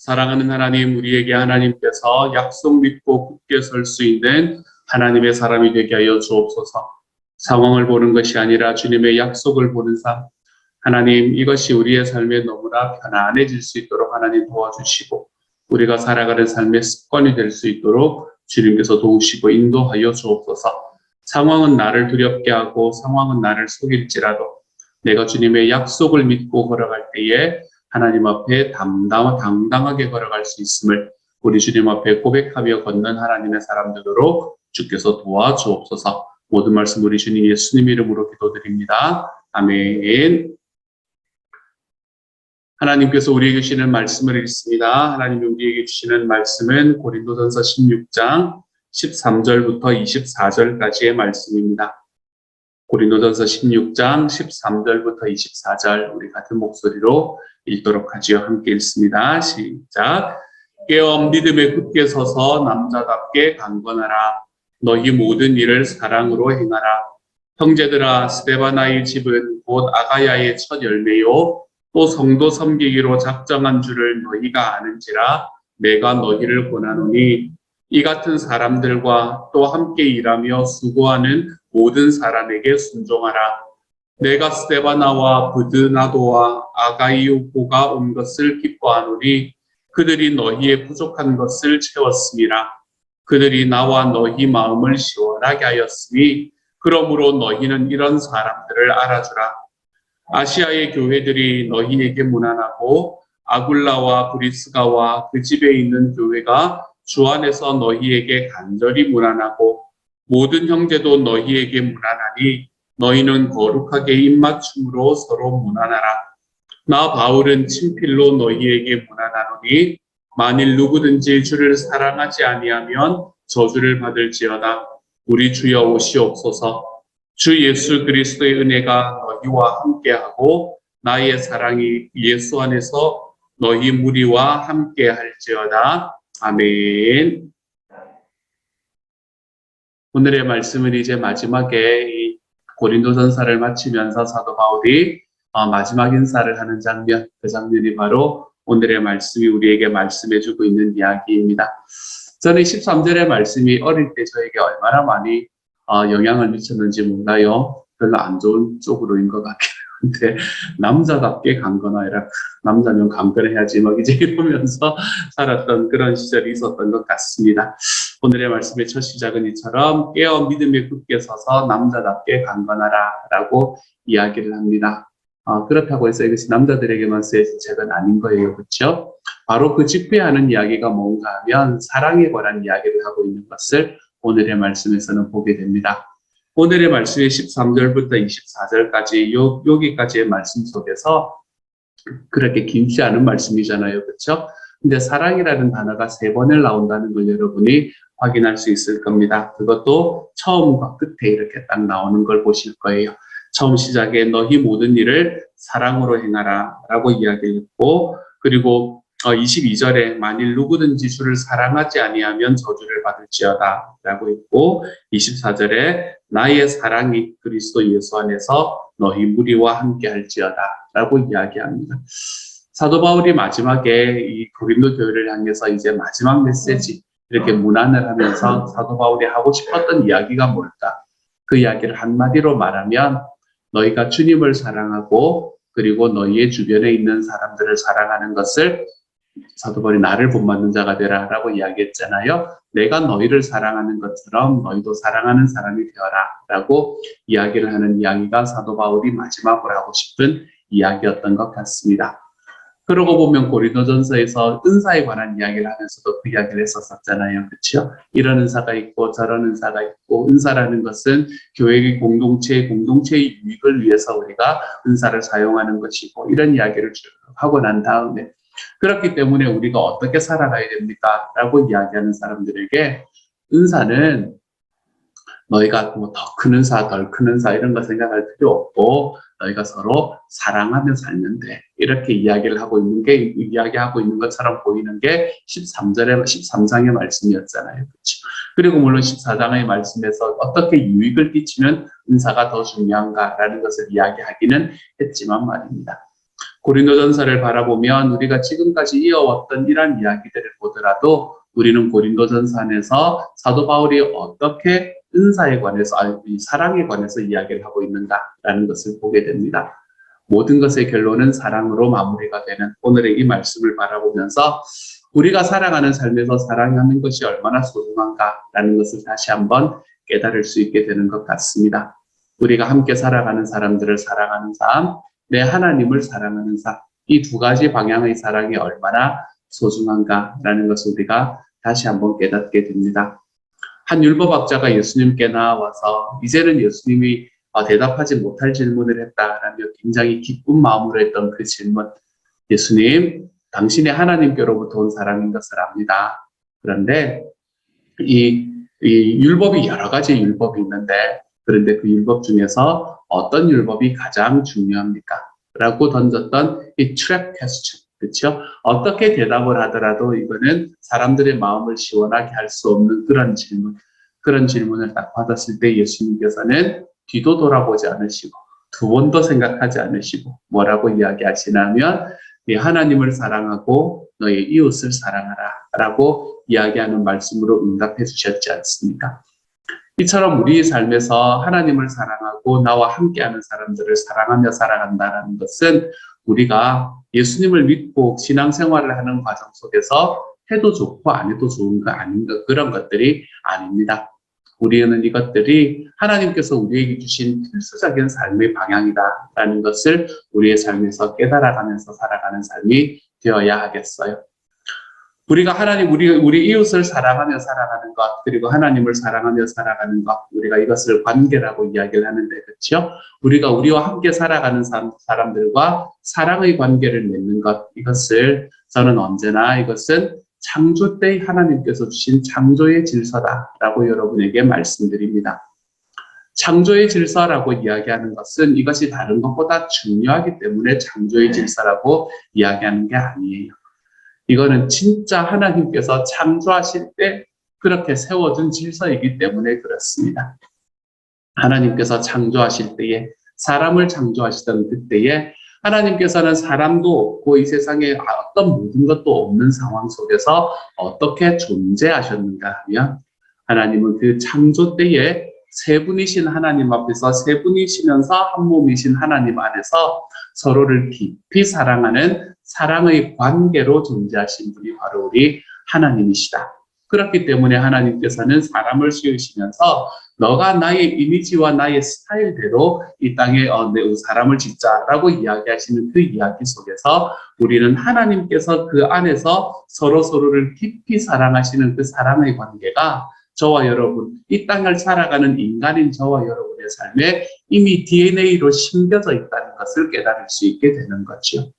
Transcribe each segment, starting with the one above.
사랑하는 하나님, 우리에게 하나님께서 약속 믿고 굳게 설 수 있는 하나님의 사람이 되게 하여 주옵소서. 상황을 보는 것이 아니라 주님의 약속을 보는 삶. 하나님, 이것이 우리의 삶에 너무나 편안해질 수 있도록 하나님 도와주시고, 우리가 살아가는 삶의 습관이 될 수 있도록 주님께서 도우시고 인도하여 주옵소서. 상황은 나를 두렵게 하고 상황은 나를 속일지라도 내가 주님의 약속을 믿고 걸어갈 때에 하나님 앞에 담당, 당당하게 걸어갈 수 있음을 우리 주님 앞에 고백하며 걷는 하나님의 사람 되도록 주께서 도와주옵소서. 모든 말씀 우리 주님 예수님 이름으로 기도드립니다. 아멘. 하나님께서 우리에게 주시는 말씀을 읽습니다. 하나님이 우리에게 주시는 말씀은 고린도전서 16장 13절부터 24절까지의 말씀입니다. 고린도전서 16장 13절부터 24절 우리 같은 목소리로 읽도록 하지요. 함께 읽습니다. 시작. 깨어 믿음에 굳게 서서 남자답게 강건하라. 너희 모든 일을 사랑으로 행하라. 형제들아 스테바나의 집은 곧 아가야의 첫 열매요. 또 성도 섬기기로 작정한 줄을 너희가 아는지라 내가 너희를 권하노니 이 같은 사람들과 또 함께 일하며 수고하는 모든 사람에게 순종하라. 내가 스테바나와 부드나도와 아가이오고가 온 것을 기뻐하노니 그들이 너희의 부족한 것을 채웠음이라. 그들이 나와 너희 마음을 시원하게 하였으니 그러므로 너희는 이런 사람들을 알아주라. 아시아의 교회들이 너희에게 무난하고 아굴라와 브리스가와 그 집에 있는 교회가 주 안에서 너희에게 간절히 무난하고 모든 형제도 너희에게 무난하니 너희는 거룩하게 입맞춤으로 서로 무난하라. 나 바울은 친필로 너희에게 무난하노니 만일 누구든지 주를 사랑하지 아니하면 저주를 받을지어다. 우리 주여 오시옵소서. 주 예수 그리스도의 은혜가 너희와 함께하고 나의 사랑이 예수 안에서 너희 무리와 함께 할지어다. 아멘. 오늘의 말씀은 이제 마지막에 이 고린도전사를 마치면서 사도 바울이 어, 마지막 인사를 하는 장면, 그 장면이 바로 오늘의 말씀이 우리에게 말씀해주고 있는 이야기입니다. 저는 13절의 말씀이 어릴 때 저에게 얼마나 많이 어, 영향을 미쳤는지 몰라요. 별로 안 좋은 쪽으로인 것 같긴 한데 남자답게 강건하여라. 남자면 강건해야지 막 이제 이러면서 살았던 그런 시절이 있었던 것 같습니다. 오늘의 말씀의 첫 시작은 이처럼 깨어 믿음에 굳게 서서 남자답게 강건하라 라고 이야기를 합니다. 어, 그렇다고 해서 이것이 남자들에게만 쓰여진 책은 아닌 거예요. 그렇죠? 바로 그 직후하는 이야기가 뭔가 하면 사랑에 관한 이야기를 하고 있는 것을 오늘의 말씀에서는 보게 됩니다. 오늘의 말씀의 13절부터 24절까지 요, 여기까지의 말씀 속에서 그렇게 길지 않은 말씀이잖아요. 그렇죠? 근데 사랑이라는 단어가 세 번을 나온다는 걸 여러분이 확인할 수 있을 겁니다. 그것도 처음과 끝에 이렇게 딱 나오는 걸 보실 거예요. 처음 시작에 너희 모든 일을 사랑으로 행하라 라고 이야기했고 그리고 22절에 만일 누구든지 주를 사랑하지 아니하면 저주를 받을지어다 라고 했고 24절에 나의 사랑이 그리스도 예수 안에서 너희 무리와 함께 할지어다 라고 이야기합니다. 사도 바울이 마지막에 이 고린도 교회를 향해서 이제 마지막 메시지 이렇게 문안을 하면서 사도 바울이 하고 싶었던 이야기가 뭘까? 그 이야기를 한마디로 말하면 너희가 주님을 사랑하고 그리고 너희의 주변에 있는 사람들을 사랑하는 것을 사도 바울이 나를 본받는 자가 되라라고 이야기했잖아요. 내가 너희를 사랑하는 것처럼 너희도 사랑하는 사람이 되어라라고 이야기를 하는 이야기가 사도 바울이 마지막으로 하고 싶은 이야기였던 것 같습니다. 그러고 보면 고린도전서에서 은사에 관한 이야기를 하면서도 그 이야기를 했었었잖아요. 그렇죠? 이런 은사가 있고 저런 은사가 있고 은사라는 것은 교회의 공동체의 공동체의 유익을 위해서 우리가 은사를 사용하는 것이고 이런 이야기를 쭉 하고 난 다음에 그렇기 때문에 우리가 어떻게 살아가야 됩니까? 라고 이야기하는 사람들에게 은사는 너희가 뭐 더 큰 은사, 덜 큰 은사 이런 거 생각할 필요 없고 너희가 서로 사랑하며 살는데 이렇게 이야기를 하고 있는 게 이야기하고 있는 것처럼 보이는 게 13절의 13장의 말씀이었잖아요. 그렇죠? 그리고 물론 14장의 말씀에서 어떻게 유익을 끼치는 은사가 더 중요한가라는 것을 이야기하기는 했지만 말입니다. 고린도전서를 바라보면 우리가 지금까지 이어왔던 이러한 이야기들을 보더라도 우리는 고린도전서 안에서 사도 바울이 어떻게 은사에 관해서 아니 이 사랑에 관해서 이야기를 하고 있는가라는 것을 보게 됩니다. 모든 것의 결론은 사랑으로 마무리가 되는 오늘의 이 말씀을 바라보면서 우리가 살아가는 삶에서 사랑하는 것이 얼마나 소중한가라는 것을 다시 한번 깨달을 수 있게 되는 것 같습니다. 우리가 함께 살아가는 사람들을 사랑하는 삶, 내 하나님을 사랑하는 삶, 이두 가지 방향의 사랑이 얼마나 소중한가라는 것을 우리가 다시 한번 깨닫게 됩니다. 한 율법학자가 예수님께 나와서 이제는 예수님이 어, 대답하지 못할 질문을 했다라며 굉장히 기쁜 마음으로 했던 그 질문. 예수님, 당신이 하나님께로부터 온 사람인 것을 압니다. 그런데 이, 이 율법이 여러 가지 율법이 있는데 그런데 그 율법 중에서 어떤 율법이 가장 중요합니까? 라고 던졌던 이 트랩 퀘스천. 그렇죠? 어떻게 대답을 하더라도 이거는 사람들의 마음을 시원하게 할 수 없는 그런 질문. 그런 질문을 딱 받았을 때 예수님께서는 뒤도 돌아보지 않으시고 두 번도 생각하지 않으시고 뭐라고 이야기하시냐면 네 하나님을 사랑하고 너의 이웃을 사랑하라 라고 이야기하는 말씀으로 응답해 주셨지 않습니까? 이처럼 우리의 삶에서 하나님을 사랑하고 나와 함께하는 사람들을 사랑하며 살아간다는 것은 우리가 예수님을 믿고 신앙생활을 하는 과정 속에서 해도 좋고 안 해도 좋은 거 아닌가 그런 것들이 아닙니다. 우리는 이것들이 하나님께서 우리에게 주신 필수적인 삶의 방향이다라는 것을 우리의 삶에서 깨달아가면서 살아가는 삶이 되어야 하겠어요. 우리가 하나님, 우리, 우리 이웃을 사랑하며 살아가는 것, 그리고 하나님을 사랑하며 살아가는 것, 우리가 이것을 관계라고 이야기를 하는데, 그렇죠? 우리가 우리와 함께 살아가는 사람, 사람들과 사랑의 관계를 맺는 것, 이것을 저는 언제나 이것은 창조 때 하나님께서 주신 창조의 질서다라고 여러분에게 말씀드립니다. 창조의 질서라고 이야기하는 것은 이것이 다른 것보다 중요하기 때문에 창조의 질서라고 이야기하는 게 아니에요. 이거는 진짜 하나님께서 창조하실 때 그렇게 세워준 질서이기 때문에 그렇습니다. 하나님께서 창조하실 때에 사람을 창조하시던 그때에 하나님께서는 사람도 없고 이 세상에 어떤 모든 것도 없는 상황 속에서 어떻게 존재하셨는가 하면 하나님은 그 창조 때에 세 분이신 하나님 앞에서 세 분이시면서 한 몸이신 하나님 안에서 서로를 깊이 사랑하는 사랑의 관계로 존재하신 분이 바로 우리 하나님이시다. 그렇기 때문에 하나님께서는 사람을 씌우시면서 너가 나의 이미지와 나의 스타일대로 이 땅에 어, 내 사람을 짓자라고 이야기하시는 그 이야기 속에서 우리는 하나님께서 그 안에서 서로 서로를 깊이 사랑하시는 그 사랑의 관계가 저와 여러분, 이 땅을 살아가는 인간인 저와 여러분의 삶에 이미 DNA로 심겨져 있다는 것을 깨달을 수 있게 되는 거죠.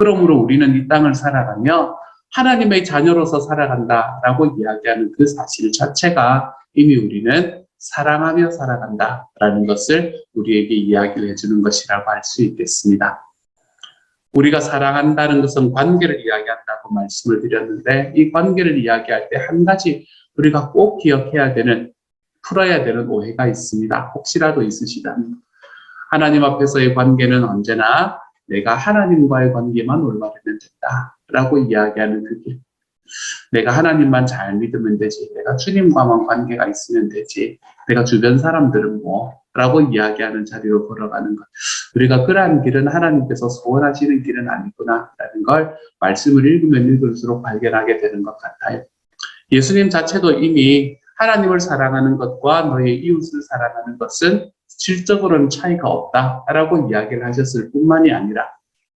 그러므로 우리는 이 땅을 살아가며 하나님의 자녀로서 살아간다라고 이야기하는 그 사실 자체가 이미 우리는 사랑하며 살아간다라는 것을 우리에게 이야기를 해주는 것이라고 할 수 있겠습니다. 우리가 사랑한다는 것은 관계를 이야기한다고 말씀을 드렸는데 이 관계를 이야기할 때 한 가지 우리가 꼭 기억해야 되는 풀어야 되는 오해가 있습니다. 혹시라도 있으시다면 하나님 앞에서의 관계는 언제나 내가 하나님과의 관계만 올바르면 된다 라고 이야기하는 그 길. 내가 하나님만 잘 믿으면 되지. 내가 주님과만 관계가 있으면 되지. 내가 주변 사람들은 뭐? 라고 이야기하는 자리로 걸어가는 것. 우리가 그러한 길은 하나님께서 소원하시는 길은 아니구나 라는 걸 말씀을 읽으면 읽을수록 발견하게 되는 것 같아요. 예수님 자체도 이미 하나님을 사랑하는 것과 너의 이웃을 사랑하는 것은 질적으로는 차이가 없다라고 이야기를 하셨을 뿐만이 아니라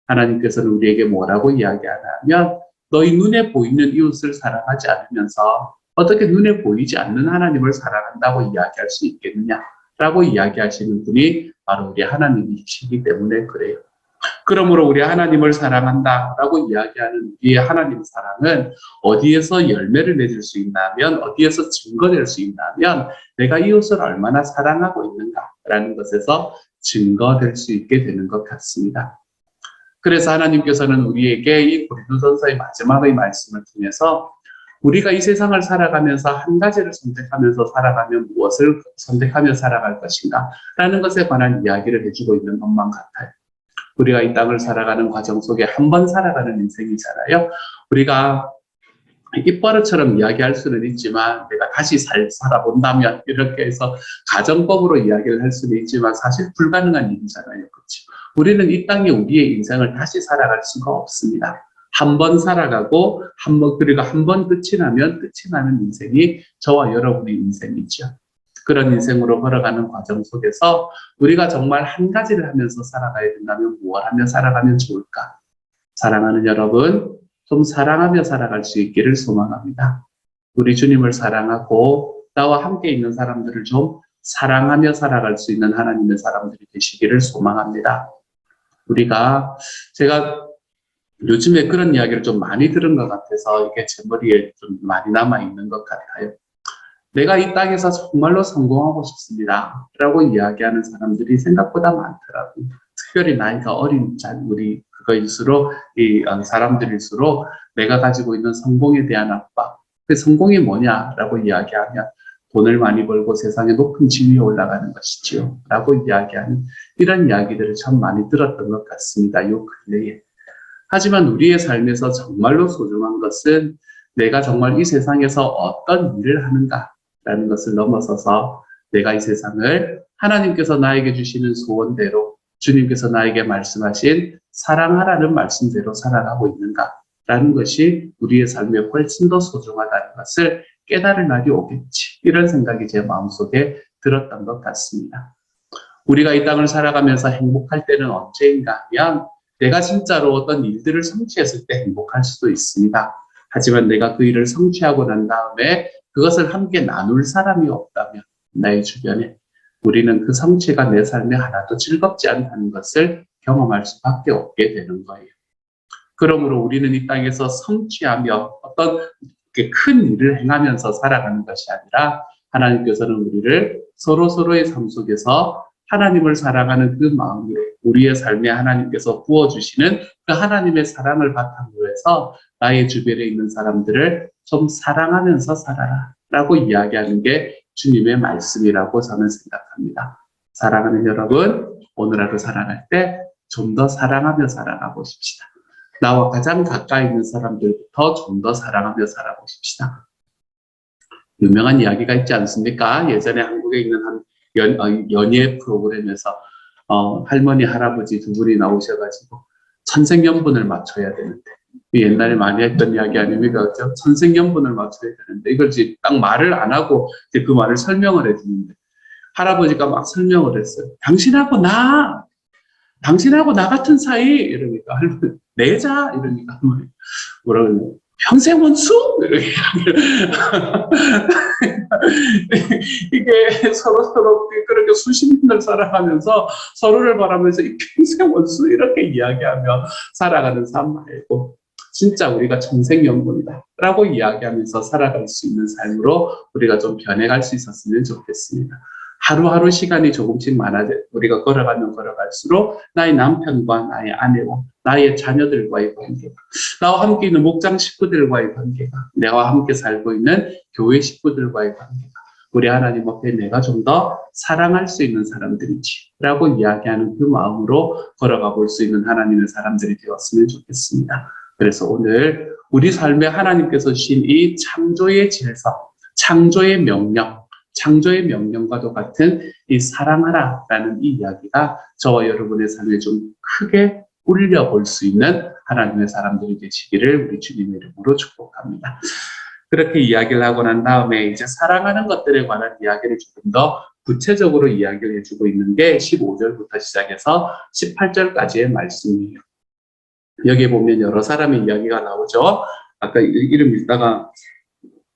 하나님께서는 우리에게 뭐라고 이야기하냐면 너희 눈에 보이는 이웃을 사랑하지 않으면서 어떻게 눈에 보이지 않는 하나님을 사랑한다고 이야기할 수 있겠느냐라고 이야기하시는 분이 바로 우리 하나님이시기 때문에 그래요. 그러므로 우리 하나님을 사랑한다라고 이야기하는 우리의 하나님 사랑은 어디에서 열매를 맺을 수 있냐면 어디에서 증거될 수 있냐면 내가 이웃을 얼마나 사랑하고 있는가라는 것에서 증거될 수 있게 되는 것 같습니다. 그래서 하나님께서는 우리에게 이 고린도 전서의 마지막의 말씀을 통해서 우리가 이 세상을 살아가면서 한 가지를 선택하면서 살아가면 무엇을 선택하며 살아갈 것인가 라는 것에 관한 이야기를 해주고 있는 것만 같아요. 우리가 이 땅을 살아가는 과정 속에 한 번 살아가는 인생이잖아요. 우리가 입버릇처럼 이야기할 수는 있지만 내가 다시 살, 살아본다면 이렇게 해서 가정법으로 이야기를 할 수는 있지만 사실 불가능한 일이잖아요. 그렇죠? 우리는 이 땅에 우리의 인생을 다시 살아갈 수가 없습니다. 한 번 살아가고 한 번 그리고 한 번 끝이 나면 끝이 나는 인생이 저와 여러분의 인생이죠. 그런 인생으로 걸어가는 과정 속에서 우리가 정말 한 가지를 하면서 살아가야 된다면 무엇 하며 살아가면 좋을까? 사랑하는 여러분, 좀 사랑하며 살아갈 수 있기를 소망합니다. 우리 주님을 사랑하고 나와 함께 있는 사람들을 좀 사랑하며 살아갈 수 있는 하나님의 사람들이 되시기를 소망합니다. 우리가 제가 요즘에 그런 이야기를 좀 많이 들은 것 같아서 이게 제 머리에 좀 많이 남아 있는 것 같아요. 내가 이 땅에서 정말로 성공하고 싶습니다. 라고 이야기하는 사람들이 생각보다 많더라고요. 특별히 나이가 어린 자, 우리 그거일수록, 이 어, 사람들일수록 내가 가지고 있는 성공에 대한 압박. 그 성공이 뭐냐라고 이야기하면 돈을 많이 벌고 세상의 높은 지위에 올라가는 것이지요. 라고 이야기하는 이런 이야기들을 참 많이 들었던 것 같습니다. 요 근래에. 하지만 우리의 삶에서 정말로 소중한 것은 내가 정말 이 세상에서 어떤 일을 하는가 라는 것을 넘어서서 내가 이 세상을 하나님께서 나에게 주시는 소원대로 주님께서 나에게 말씀하신 사랑하라는 말씀대로 살아가고 있는가라는 것이 우리의 삶에 훨씬 더 소중하다는 것을 깨달을 날이 오겠지. 이런 생각이 제 마음속에 들었던 것 같습니다. 우리가 이 땅을 살아가면서 행복할 때는 언제인가 하면 내가 진짜로 어떤 일들을 성취했을 때 행복할 수도 있습니다. 하지만 내가 그 일을 성취하고 난 다음에 그것을 함께 나눌 사람이 없다면 나의 주변에 우리는 그 성취가 내 삶에 하나도 즐겁지 않다는 것을 경험할 수밖에 없게 되는 거예요. 그러므로 우리는 이 땅에서 성취하며 어떤 큰 일을 행하면서 살아가는 것이 아니라 하나님께서는 우리를 서로 서로의 삶 속에서 하나님을 사랑하는 그 마음으로 우리의 삶에 하나님께서 부어주시는 그 하나님의 사랑을 바탕으로 해서 나의 주변에 있는 사람들을 좀 사랑하면서 살아라 라고 이야기하는 게 주님의 말씀이라고 저는 생각합니다. 사랑하는 여러분, 오늘 하루 살아갈 때 좀 더 사랑하며 살아가 보십시다. 나와 가장 가까이 있는 사람들부터 좀 더 사랑하며 살아보십시다. 유명한 이야기가 있지 않습니까? 예전에 한국에 있는 한 연, 어, 연예 프로그램에서 어, 할머니, 할아버지 두 분이 나오셔가지고 천생연분을 맞춰야 되는데 옛날에 많이 했던 이야기 아닙니까? 그죠? 천생연분을 맞춰야 되는데 이걸 이제 딱 말을 안 하고 그 말을 설명을 해주는데 할아버지가 막 설명을 했어요. 당신하고 나, 당신하고 나 같은 사이 이러니까 할머니 내자 이러니까 할머니 뭐라 그러냐 평생 원수 이게 서로 서로 그렇게 수십 년을 살아가면서 서로를 바라면서 이 평생 원수 이렇게 이야기하며 살아가는 삶 말고 진짜 우리가 청생연분이다 라고 이야기하면서 살아갈 수 있는 삶으로 우리가 좀 변해갈 수 있었으면 좋겠습니다. 하루하루 시간이 조금씩 많아져 우리가 걸어가면 걸어갈수록 나의 남편과 나의 아내와 나의 자녀들과의 관계가 나와 함께 있는 목장 식구들과의 관계가 내와 함께 살고 있는 교회 식구들과의 관계가 우리 하나님 앞에 내가 좀 더 사랑할 수 있는 사람들이지 라고 이야기하는 그 마음으로 걸어가 볼 수 있는 하나님의 사람들이 되었으면 좋겠습니다. 그래서 오늘 우리 삶에 하나님께서 주신 이 창조의 질서, 창조의 명령, 창조의 명령과도 같은 이 사랑하라라는 이 이야기가 저와 여러분의 삶에 좀 크게 울려볼 수 있는 하나님의 사람들이 되시기를 우리 주님의 이름으로 축복합니다. 그렇게 이야기를 하고 난 다음에 이제 사랑하는 것들에 관한 이야기를 조금 더 구체적으로 이야기를 해주고 있는 게 15절부터 시작해서 18절까지의 말씀이에요. 여기에 보면 여러 사람의 이야기가 나오죠. 아까 이름 읽다가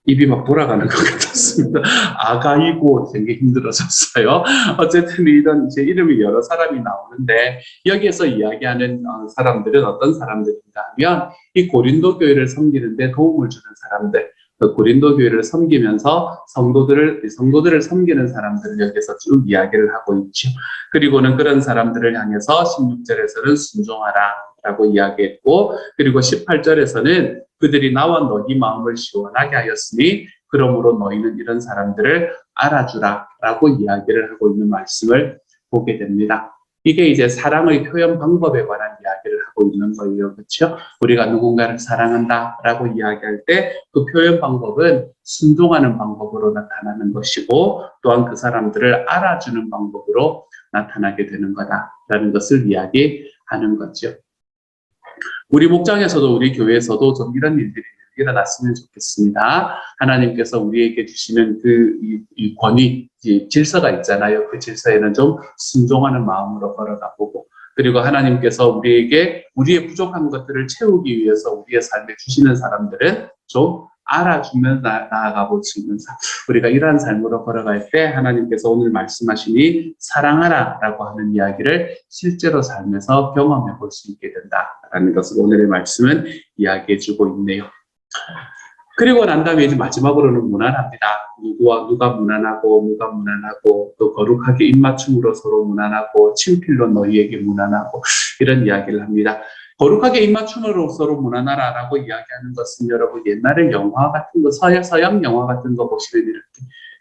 입이 막 돌아가는 것 같았습니다. 아가이고 되게 힘들어졌어요. 어쨌든 이런 이제 이름이 여러 사람이 나오는데 여기에서 이야기하는 어, 사람들은 어떤 사람들인가 하면 이 고린도 교회를 섬기는데 도움을 주는 사람들, 그 고린도 교회를 섬기면서 성도들을 성도들을 섬기는 사람들을 여기서 쭉 이야기를 하고 있죠. 그리고는 그런 사람들을 향해서 16절에서는 순종하라라고 이야기했고, 그리고 18절에서는 그들이 나와 너희 마음을 시원하게 하였으니 그러므로 너희는 이런 사람들을 알아주라라고 이야기를 하고 있는 말씀을 보게 됩니다. 이게 이제 사랑의 표현 방법에 관한 이야기 있는 거예요. 그렇죠? 우리가 누군가를 사랑한다 라고 이야기할 때 그 표현 방법은 순종하는 방법으로 나타나는 것이고 또한 그 사람들을 알아주는 방법으로 나타나게 되는 거다라는 것을 이야기하는 거죠. 우리 목장에서도 우리 교회에서도 좀 이런 일들이 일어났으면 좋겠습니다. 하나님께서 우리에게 주시는 그 이, 이 권위, 이 질서가 있잖아요. 그 질서에는 좀 순종하는 마음으로 걸어가 보고 그리고 하나님께서 우리에게 우리의 부족한 것들을 채우기 위해서 우리의 삶에 주시는 사람들은 좀 알아주면 나, 나아가 볼수 있는 삶. 우리가 이러한 삶으로 걸어갈 때 하나님께서 오늘 말씀하시니 사랑하라 라고 하는 이야기를 실제로 삶에서 경험해 볼 수 있게 된다라는 것을 오늘의 말씀은 이야기해 주고 있네요. 그리고 난 다음에 이제 마지막으로는 무난합니다. 누구와 누가 무난하고 누가 무난하고 또 거룩하게 입맞춤으로 서로 무난하고 친필로 너희에게 무난하고 이런 이야기를 합니다. 거룩하게 입맞춤으로 서로 무난하라라고 이야기하는 것은 여러분 옛날에 영화 같은 거 서양 서양 영화 같은 거 보시면 이렇게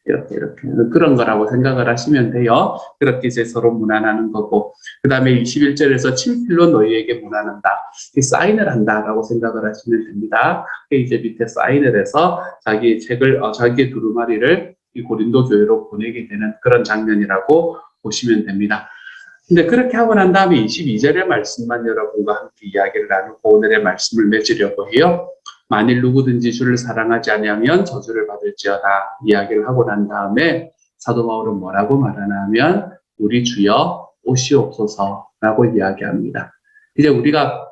이렇게 이렇게 그런 거라고 생각을 하시면 돼요. 그렇게 이제 서로 무난하는 거고 그 다음에 21절에서 친필로 너희에게 무난한다. 이 사인을 한다라고 생각을 하시면 됩니다. 이제 밑에 사인을 해서 자기 책을 어, 자기의 두루마리를 이 고린도 교회로 보내게 되는 그런 장면이라고 보시면 됩니다. 근데 그렇게 하고 난 다음에 22절의 말씀만 여러분과 함께 이야기를 나누고 오늘의 말씀을 맺으려고 해요. 만일 누구든지 주를 사랑하지 아니하면 저주를 받을지어다 이야기를 하고 난 다음에 사도 바울은 뭐라고 말하냐면 우리 주여 오시옵소서라고 이야기합니다. 이제 우리가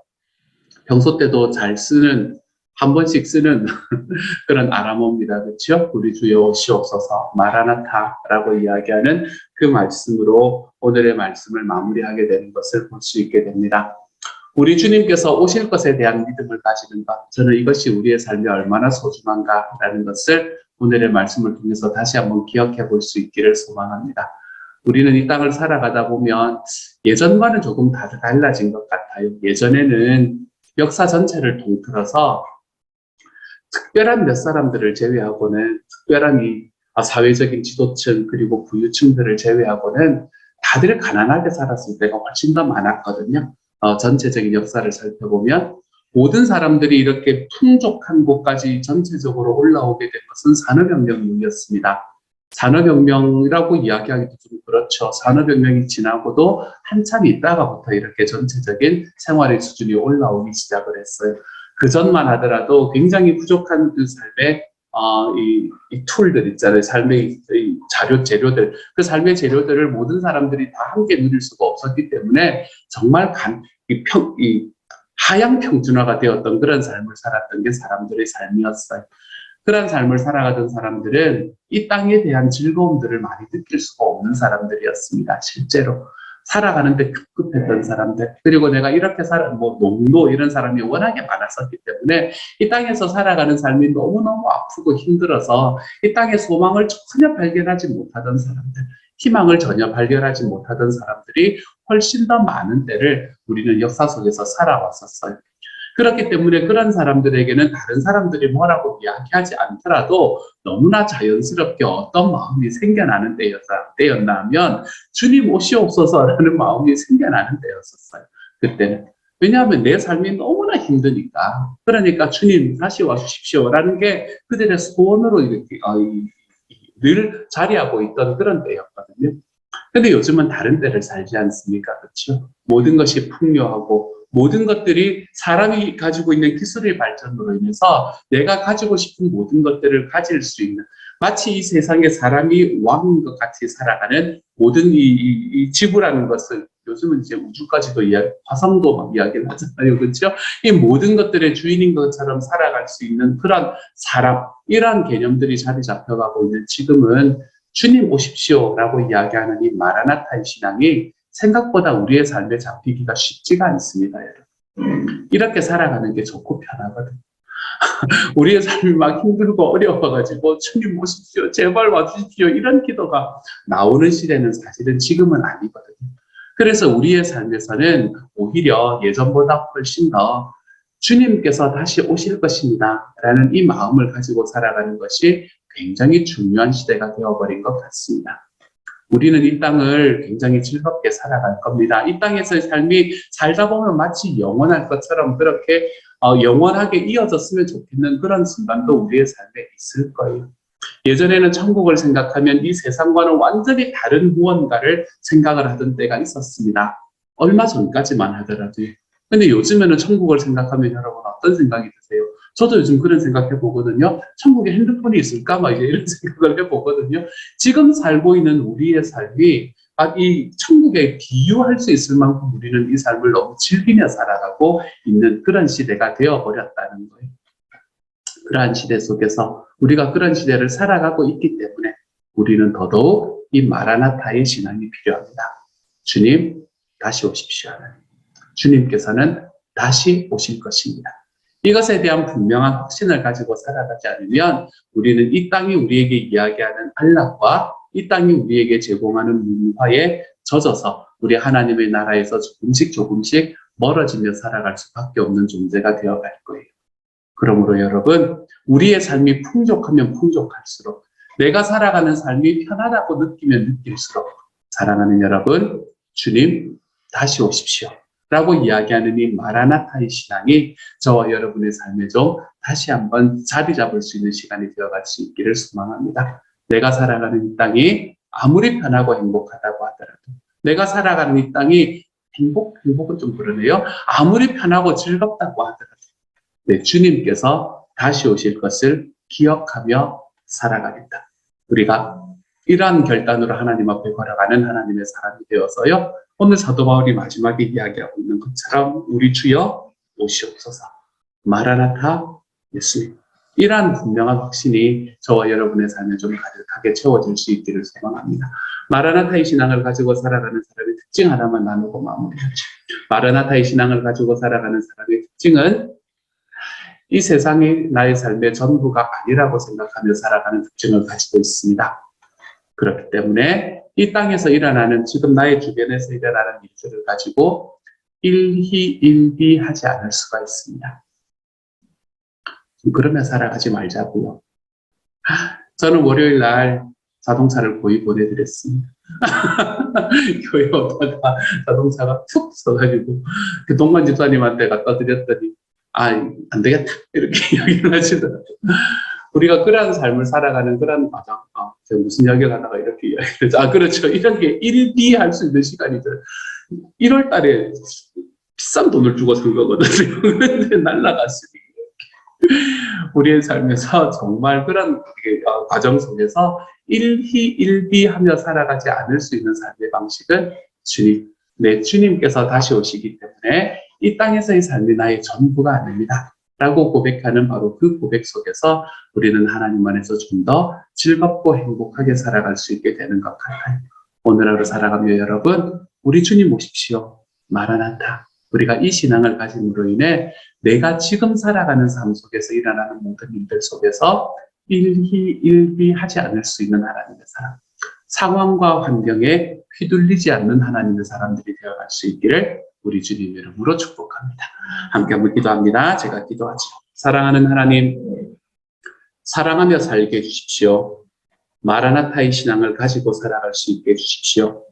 평소 때도 잘 쓰는 한 번씩 쓰는 그런 아람어입니다. 그렇죠? 우리 주여 오시옵소서 마라나타라고 이야기하는 그 말씀으로 오늘의 말씀을 마무리하게 되는 것을 볼 수 있게 됩니다. 우리 주님께서 오실 것에 대한 믿음을 가지는 것, 저는 이것이 우리의 삶에 얼마나 소중한가라는 것을 오늘의 말씀을 통해서 다시 한번 기억해 볼 수 있기를 소망합니다. 우리는 이 땅을 살아가다 보면 예전과는 조금 다 달라진 것 같아요. 예전에는 역사 전체를 통틀어서 특별한 몇 사람들을 제외하고는 특별한 이 사회적인 지도층 그리고 부유층들을 제외하고는 다들 가난하게 살았을 때가 훨씬 더 많았거든요. 어, 전체적인 역사를 살펴보면 모든 사람들이 이렇게 풍족한 곳까지 전체적으로 올라오게 된 것은 산업혁명 이후였습니다. 산업혁명이라고 이야기하기도 좀 그렇죠. 산업혁명이 지나고도 한참 있다가부터 이렇게 전체적인 생활의 수준이 올라오기 시작을 했어요. 그 전만 하더라도 굉장히 부족한 그 삶의 어, 이, 이 툴들 있잖아요. 삶의 이 자료, 재료들. 그 삶의 재료들을 모든 사람들이 다 함께 누릴 수가 없었기 때문에 정말 간, 이 평, 이 하향 평준화가 되었던 그런 삶을 살았던 게 사람들의 삶이었어요. 그런 삶을 살아가던 사람들은 이 땅에 대한 즐거움들을 많이 느낄 수가 없는 사람들이었습니다. 실제로. 살아가는데 급급했던 사람들 그리고 내가 이렇게 살아 뭐 농노 이런 사람이 워낙에 많았었기 때문에 이 땅에서 살아가는 삶이 너무너무 아프고 힘들어서 이 땅의 소망을 전혀 발견하지 못하던 사람들 희망을 전혀 발견하지 못하던 사람들이 훨씬 더 많은 때를 우리는 역사 속에서 살아왔었어요. 그렇기 때문에 그런 사람들에게는 다른 사람들이 뭐라고 이야기하지 않더라도 너무나 자연스럽게 어떤 마음이 생겨나는 때였나 하면 주님 오시옵소서라는 마음이 생겨나는 때였었어요. 그때는. 왜냐하면 내 삶이 너무나 힘드니까. 그러니까 주님 다시 와 주십시오라는 게 그들의 소원으로 이렇게 어, 늘 자리하고 있던 그런 때였거든요. 근데 요즘은 다른 때를 살지 않습니까? 그렇죠? 모든 것이 풍요하고 모든 것들이 사람이 가지고 있는 기술의 발전으로 인해서 내가 가지고 싶은 모든 것들을 가질 수 있는 마치 이 세상에 사람이 왕인 것 같이 살아가는 모든 이, 이, 이 지구라는 것을 요즘은 이제 우주까지도 이야기, 화성도 막 이야기를 하잖아요. 그렇죠? 이 모든 것들의 주인인 것처럼 살아갈 수 있는 그런 사람, 이러한 개념들이 자리 잡혀가고 있는 지금은 주님 오십시오라고 이야기하는 이 마라나타의 신앙이 생각보다 우리의 삶에 잡히기가 쉽지가 않습니다, 여러분. 이렇게 살아가는 게 좋고 편하거든. 우리의 삶이 막 힘들고 어려워가지고 주님 오십시오, 제발 와주십시오 이런 기도가 나오는 시대는 사실은 지금은 아니거든요. 그래서 우리의 삶에서는 오히려 예전보다 훨씬 더 주님께서 다시 오실 것입니다. 라는 이 마음을 가지고 살아가는 것이 굉장히 중요한 시대가 되어버린 것 같습니다. 우리는 이 땅을 굉장히 즐겁게 살아갈 겁니다. 이 땅에서의 삶이 살다 보면 마치 영원할 것처럼 그렇게 어, 영원하게 이어졌으면 좋겠는 그런 순간도 우리의 삶에 있을 거예요. 예전에는 천국을 생각하면 이 세상과는 완전히 다른 무언가를 생각을 하던 때가 있었습니다. 얼마 전까지만 하더라도요. 근데 요즘에는 천국을 생각하면 여러분 어떤 생각이 드세요? 저도 요즘 그런 생각해 보거든요. 천국에 핸드폰이 있을까? 막 이제 이런 생각을 해 보거든요. 지금 살고 있는 우리의 삶이 아, 이 천국에 비유할 수 있을 만큼 우리는 이 삶을 너무 즐기며 살아가고 있는 그런 시대가 되어버렸다는 거예요. 그러한 시대 속에서 우리가 그런 시대를 살아가고 있기 때문에 우리는 더더욱 이 마라나타의 신앙이 필요합니다. 주님, 다시 오십시오. 주님께서는 다시 오실 것입니다. 이것에 대한 분명한 확신을 가지고 살아가지 않으면 우리는 이 땅이 우리에게 이야기하는 안락과 이 땅이 우리에게 제공하는 문화에 젖어서 우리 하나님의 나라에서 조금씩 조금씩 멀어지며 살아갈 수밖에 없는 존재가 되어갈 거예요. 그러므로 여러분, 우리의 삶이 풍족하면 풍족할수록 내가 살아가는 삶이 편안하고 느끼면 느낄수록 사랑하는 여러분, 주님 다시 오십시오. 라고 이야기하는 이 마라나타의 신앙이 저와 여러분의 삶에 좀 다시 한번 자리 잡을 수 있는 시간이 되어갈 수 있기를 소망합니다. 내가 살아가는 이 땅이 아무리 편하고 행복하다고 하더라도 내가 살아가는 이 땅이 행복, 행복은 좀 그러네요. 아무리 편하고 즐겁다고 하더라도 네, 주님께서 다시 오실 것을 기억하며 살아가겠다. 우리가 이러한 결단으로 하나님 앞에 걸어가는 하나님의 사람이 되어서요. 오늘 사도 바울이 마지막에 이야기하고 있는 것처럼 우리 주여 오시옵소서. 마라나타 예수님. 이러한 분명한 확신이 저와 여러분의 삶에 좀 가득하게 채워질 수 있기를 소망합니다. 마라나타의 신앙을 가지고 살아가는 사람의 특징 하나만 나누고 마무리하죠. 마라나타의 신앙을 가지고 살아가는 사람의 특징은 이 세상이 나의 삶의 전부가 아니라고 생각하며 살아가는 특징을 가지고 있습니다. 그렇기 때문에 이 땅에서 일어나는 지금 나의 주변에서 일어나는 일들을 가지고 일희일비하지 않을 수가 있습니다. 그러며 살아가지 말자고요. 저는 월요일 날 자동차를 고이 보내드렸습니다. 교회 오다가 자동차가 툭 서가지고 그 동만 집사님한테 갖다 드렸더니 아, 안 되겠다. 이렇게 이야기를 하시더라고요. 우리가 그러한 삶을 살아가는 그런 과정, 어, 제가 무슨 이야기를 하다가 이렇게 이야기를 했죠. 아, 그렇죠. 이런 게 일비할 수 있는 시간이죠. 1월 달에 비싼 돈을 주고 산 거거든요. 근데 날라갔으니. 우리의 삶에서 정말 그런 어, 과정 속에서 일희일비하며 살아가지 않을 수 있는 삶의 방식은 주님, 내 주님께서 다시 오시기 때문에 이 땅에서의 삶이 나의 전부가 아닙니다. 라고 고백하는 바로 그 고백 속에서 우리는 하나님 안에서 좀 더 즐겁고 행복하게 살아갈 수 있게 되는 것 같아요. 오늘 하루 살아가며 여러분, 우리 주님 오십시오. 마라나타. 우리가 이 신앙을 가짐으로 인해 내가 지금 살아가는 삶 속에서 일어나는 모든 일들 속에서 일희일비하지 않을 수 있는 하나님의 사람. 상황과 환경에 휘둘리지 않는 하나님의 사람들이 되어갈 수 있기를 우리 주님 이름으로 축복합니다. 함께 한번 기도합니다. 제가 기도하죠. 사랑하는 하나님, 사랑하며 살게 해주십시오. 마라나타의 신앙을 가지고 살아갈 수 있게 해주십시오.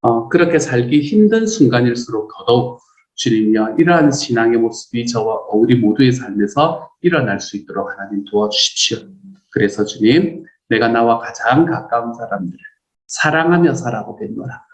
어, 그렇게 살기 힘든 순간일수록 더더욱 주님이여 이러한 신앙의 모습이 저와 우리 모두의 삶에서 일어날 수 있도록 하나님 도와주십시오. 그래서 주님, 내가 나와 가장 가까운 사람들을 사랑하며 살아보겠노라.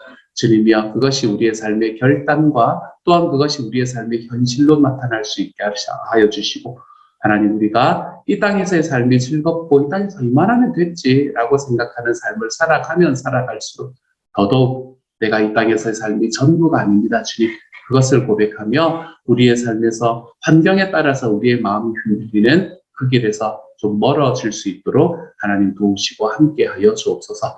주님이여 그것이 우리의 삶의 결단과 또한 그것이 우리의 삶의 현실로 나타날 수 있게 하여 주시고 하나님 우리가 이 땅에서의 삶이 즐겁고 이 땅에서 이만하면 됐지라고 생각하는 삶을 살아가면 살아갈수록 더더욱 내가 이 땅에서의 삶이 전부가 아닙니다. 주님 그것을 고백하며 우리의 삶에서 환경에 따라서 우리의 마음이 흔들리는 그 길에서 좀 멀어질 수 있도록 하나님 도우시고 함께하여 주옵소서